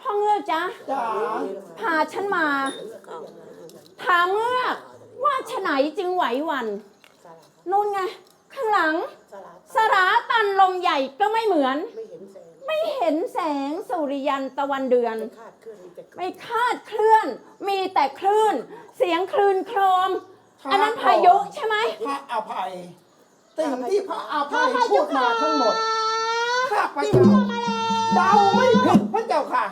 พ่อเงือกจ๊ะจ๋าพาฉันมา ถามเงือกว่าฉไหนจึงไหวหวันนู่นไง ข้างหลัง สราตันลมใหญ่ก็ไม่เหมือน ไม่เห็นแสงไม่เห็นแสงสุริยันตะวันเดือนคาดเคลื่อนมีแต่ไม่คาดเคลื่อน มีแต่คลื่น เสียงคลื่นโครม อันนั้นพายุใช่ไหม พระอภัยสิ่งที่พระอภัยพูดมาทั้งหมด ข้าพเจ้าเดาไม่ผิดพระเจ้าค่ะ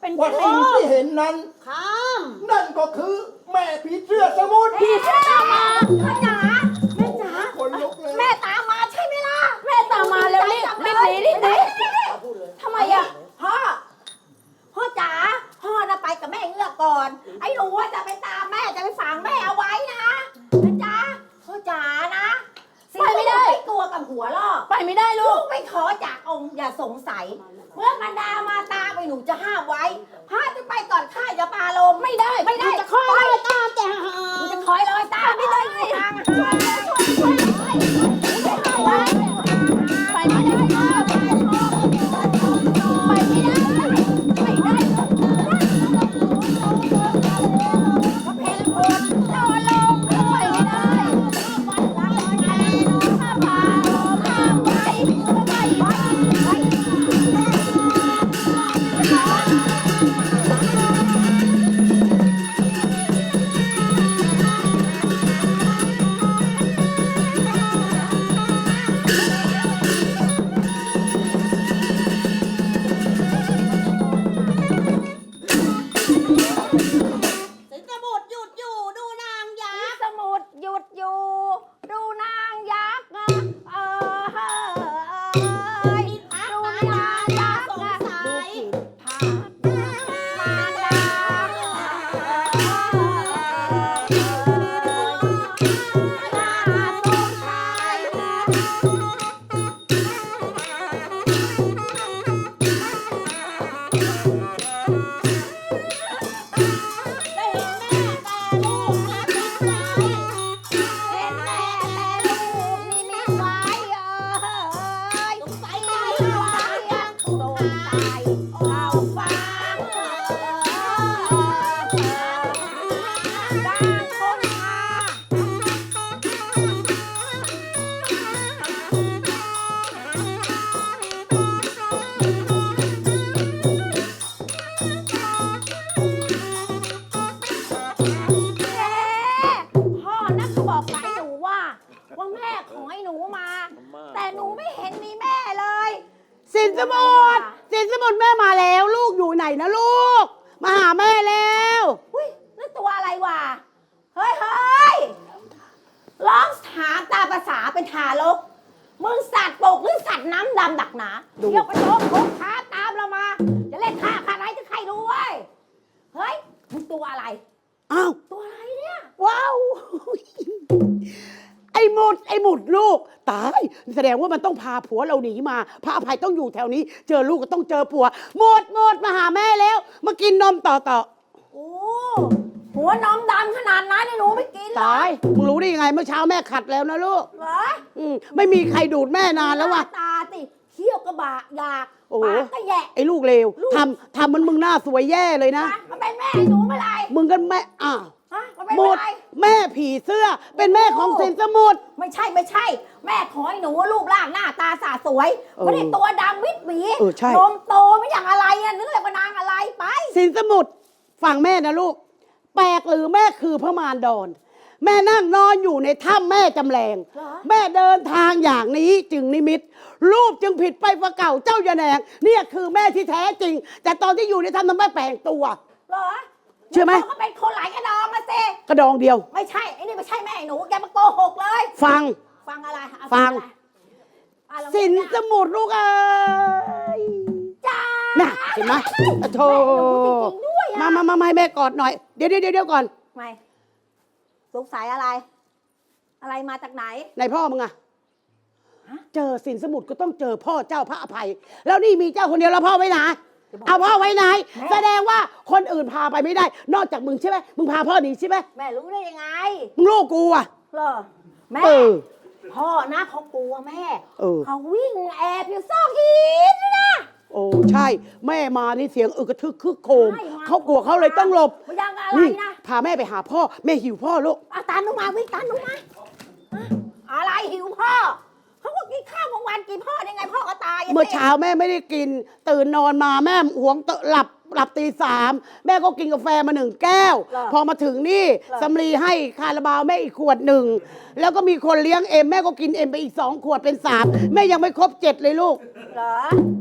เป็นว่าใครสิ่งที่เห็นนั้น ข้าม นั่นก็คือแม่ผีเสื้อสมุทรพี่เชื่อมาแม่จ๋าแเมื่อมันดามาตามไปหนูจะห้ามไว้พาจะไปก่อนข้าจะปาลมไม่ได้ ไม่ได้ จะคอยเลยตามแต่หนูจะคอยเลยตามไม่ได้ทาง ทารกมึงสัตว์ปกหรือสัตว์น้ำดำดักหนาดู เดี๋ยวกระโดดโคกขาตามเรามา จะเล่นฆ่าขาไหนจะใครรู้เว้ยเฮ้ยมึงตัวอะไร อ้าว ตัวอะไรเนี่ย ว้าว ไอ้หมุด ไอ้หมุดลูก ตาย แสดงว่ามันต้องพาผัวเราหนีมา พระอภัยต้องอยู่แถวนี้ เจอลูกก็ต้องเจอผัว หมดหมดมาหาแม่แล้ว มากินนมต่อต่อ โอ้ หัวน้องดำขนาดนั้นเนี่ยหนูไม่กินหรอตายมึงรู้ได้ยังไงเมื่อเช้าแม่ขัดแล้วนะลูกเหรออืมไม่มีใครดูดแม่นานแล้วว่ะ ตาติเขี้ยวกระบะอยากโอ้โห ปากก็แย่ไอ้ลูกเลวทำทำมันมึงหน้าสวยแย่เลยนะฮะมันเป็นแม่ให้หนูเมื่อไหร่มึงกันแม่อ้าวฮะมันเป็นหมเมื่ดอไหร่ แม่ผีเสื้อเป็นแม่ของสินสมุทร ไม่ใช่ไม่ใช่ แม่ขอให้หนูรูปร่างหน้าตาสาสวยเออไม่ได้ตัวดำมิดหมีเออใช่ นมโตไม่อย่างอะไรอะนึกเลยว่านางอะไรไป สินสมุทรฟังแม่นะลูก แปลกหรือแม่คือพระมารดอนแม่นั่งนอนอยู่ในถ้ำแม่จำแรงเหรอแม่เดินทางอย่างนี้จึงนิมิต รูปจึงผิดไปกว่าเก่าเจ้าอย่าแหนงเนี่ยคือแม่ที่แท้จริง แต่ตอนที่อยู่ในถ้ำทำไมแปลงตัว เหรอเชื่อไหมก็เป็นคนหลายกระดองมาเซกระดองเดียว ไม่ใช่ไอ้นี่ไม่ใช่แม่หนูแกมาโกหกเลย ฟัง ฟังอะไรเอาฟัง อะไรอะเราสินสมุทรลูกเอ้ยจ้าน่ะเห็นไหมอะโธ่ แม่หนูจริงๆด้วย มาอะมามามาให้แม่กอดหน่อย เดี๋ยวเดี๋ยวเดี๋ยวก่อน ไม่สงสัยอะไร อะไรมาจากไหน ไหนพ่อมึงอะฮะเจอสินสมุทรก็ต้องเจอพ่อเจ้าพระอภัย แล้วนี่มีเจ้าคนเดียวแล้วพ่อไว้ไหนเอาพ่อไว้ไหน แสดงว่าคนอื่นพาไปไม่ได้ นอกจากมึงใช่ไหมมึงพาพ่อหนีใช่ไหมแม่รู้ได้ยังไงมึงลูกกูอะเหรอแม่เออพ่อนะเขากลัวแม่เออเขาวิ่งแอบอยู่ซอกหินนะ โอ้ใช่ แม่มานี่เสียงอึกกระทึกคึกโครมใช่มา เขากลัวเขาเลยต้องหลบไม่ยังอะไรนี่นะพาแม่ไปหาพ่อแม่หิวพ่อลูกเอาตามหนูมาวิ่งตามหนูมาอะอะไรหิวพ่อเขาก็กินข้าวกลางวันกินพ่อได้ไงพ่อก็ตายะเมื่อเช้าแม่ไม่ได้กิน ตื่นนอนมาแม่หวงตหลับหลับตีสามแม่ก็กินกาแฟมาหนึ่งแก้ว พอมาถึงนี่สำลีให้คาราบาวแม่อีกขวดหนึ่งแล้วก็มีคนเลี้ยงเอ็มแม่ก็กินเอ็มไปอีกสองขวดเป็นสามแม่ยังไม่ครบเจ็ดเลยลูก เหรอ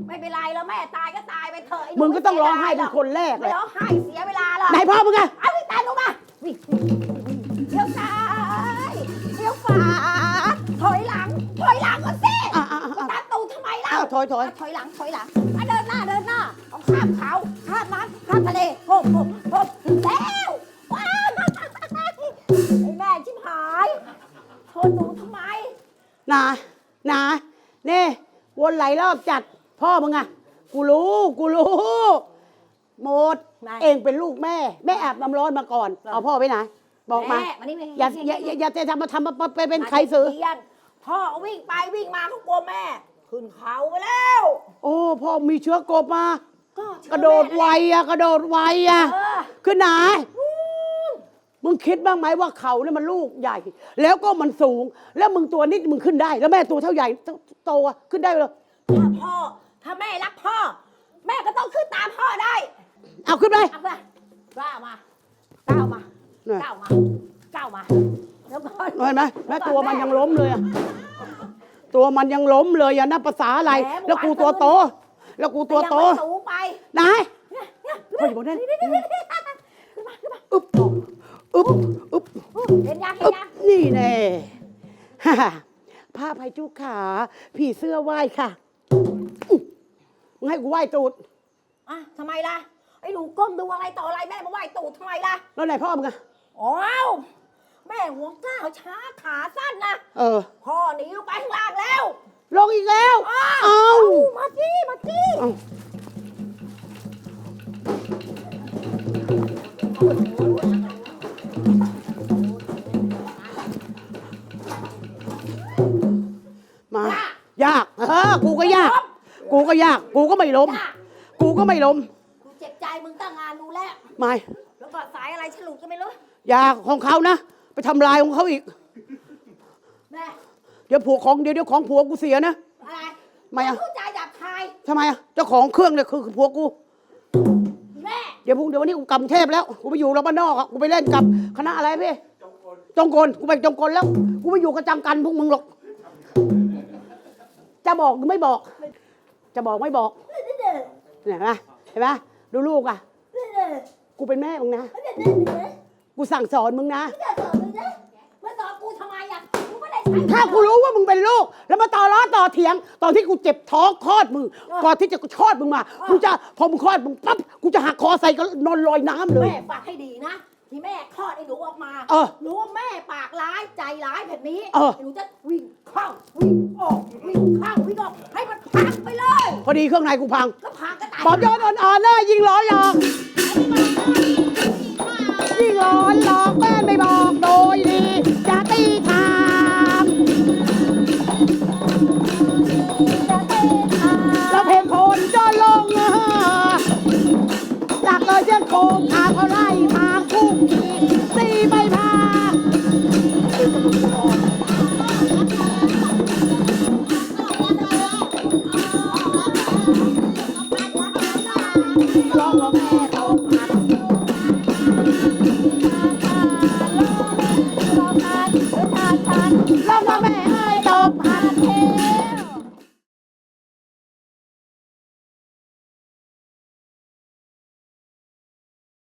ไม่เป็นไรแล้วแม่ตายก็ตายไปเถอะไอ้หนูมึงก็ต้องร้องไห้เป็นคนแรกไม่เลยร้องไห้เสียเวลาหรอก ไหนพ่อมึงอะเอาวิ่งตามหนูมาวิ่งเลี้ยวซ้ายเลี้ยวขวาถอยหลัง ถอยหลังก็สิอะอะอะตามตูทำไมล่ะอ้าวถอยถอยถอยหลัง ถอยหลังอะเดินหน้า เดินหน้าต้องข้ามเขาข้ามน้ำข้ามทะเลโฮมโฮมโฮมถึงแล้วว้าวไอ้แม่ชิบหายชนหนูทำไมนานาเน่วนไหลายรอบจัด พ่อมึงอะกูรู้กูรู้หมดไหน เองเป็นลูกแม่ แม่อาบน้ำร้อนมาก่อน เอาพ่อไปไหนบอกมา แม่มานี่อย่าอย่าอย่าอย่าจะทำมาทำมาไปเป็นใครซื้อมาที่เตียงพ่อวิ่งไปวิ่งมาเขากลัวแม่ ขึ้นเขาไปแล้ว โอ้พ่อมีเชื้อกบมา ก็เชื่อกระโดดไวอะกระโดดไวอะเออขึ้นไหนมึงคิดบ้างไหมว่าเขาเนี่ยมันลูกใหญ่ แล้วก็มันสูง แล้วมึงตัวนิดมึงขึ้นได้ แล้วแม่ตัวเท่าใหญ่โตอะขึ้นได้เลย ถ้าพ่อ ถ้าแม่รักพ่อ แม่ก็ต้องขึ้นตามพ่อได้ เอาขึ้นไปเอาไปก้าวมาก้าวมาเนี่ยก้าวมาก้าวมาแล้วก่อนเห็นไหมแม่ตัวมันยังล้มเลยอะตัวมันยังล้มเลยอะนะภาษาอะไร แล้วกูตัวโต แล้วกูตัวโตยังไม่สูงไปไหนเนี่ยเนี่ยพ่ออยู่บนนั้นขึ้นมาขึ้นมาอึ๊บอึ๊บอึ๊บเห็นยังเห็อึ๊นบยังนี่แน่ฮ่าฮ่าผ้าภัยจุกขา ผีเสื้อไหว้ค่ะอื้อ มึงให้กูไหว้ตูด อะทำไมล่ะ ไอ้หนูก้มดูอะไรต่ออะไรแม่มาไหว้ตูดทำไมล่ะแล้วไหนพ่อมึงอะอ้าวแม่หัวก้าวช้าขาสั้นนะเออ พ่อหนีลงไปข้างล่างแล้ว ลงอีกแล้ว อ้าวเอามาที่ ยาก กูก็ไม่ล้มจ้ะกูก็ไม่ล้มกูเจ็บใจมึงตั้งงานดูแล้ว ไม่แล้วก็สายอะไรฉลุก็ไม่รู้ยากของเขานะ ไปทำลายของเขาอีก แม่เดี๋ยวผัวของเดี๋ยวเดี๋ยวของผัวกูเสียนะ อะไรไม่อะ พูดจาหยาบคายทำไมอะเจ้าของเครื่องเนี่ยคือคือผัวกู แม่เดี๋ยวพรุ่งเดี๋ยววันนี้กูกลับกรุงเทพแล้ว กูไปอยู่รบ้านนอกอะกูไปเล่นกับคณะอะไรพี่ จงกล กูไปจงกลแล้ว กูไม่อยู่กับจำกันพวกมึงหรอก จะบอกหรือไม่บอก จะบอกไม่บอกเด้อเห็นไหมเห็นไหมดูลูกอะเด้อเด้อกูเป็นแม่มึงนะเด้อเด้อเด้อกูสั่งสอนมึงนะเด้อสอนมึงนะมาสอนกูทำไมอะกูไม่ได้ใช้ถ้ากูรู้ว่ามึงเป็นลูก แล้วมาต่อล้อต่อเถียง ตอนที่กูเจ็บท้องคลอดมึง ก่อนที่จะคลอดมึงมา กูจะพอมึงคลอดมึงปั๊บ กูจะหักคอใส่ก็นอนลอยน้ำเลย แม่ฝากให้ดีนะ ที่แม่คลอดไอ้หนูออกมาเออรู้ว่าแม่ปากร้ายใจร้ายแบบนี้เออหนูจะวิ่งเข้าวิ่งออกวิ่งเข้าวิ่งออกให้มันพังไปเลย พอดีเครื่องในกูพังก็พังก็ตายบอบยอดอ่อนๆหน้ายิงล้อหยอก ยิงล้อหลอกแม่ไม่บอกโดย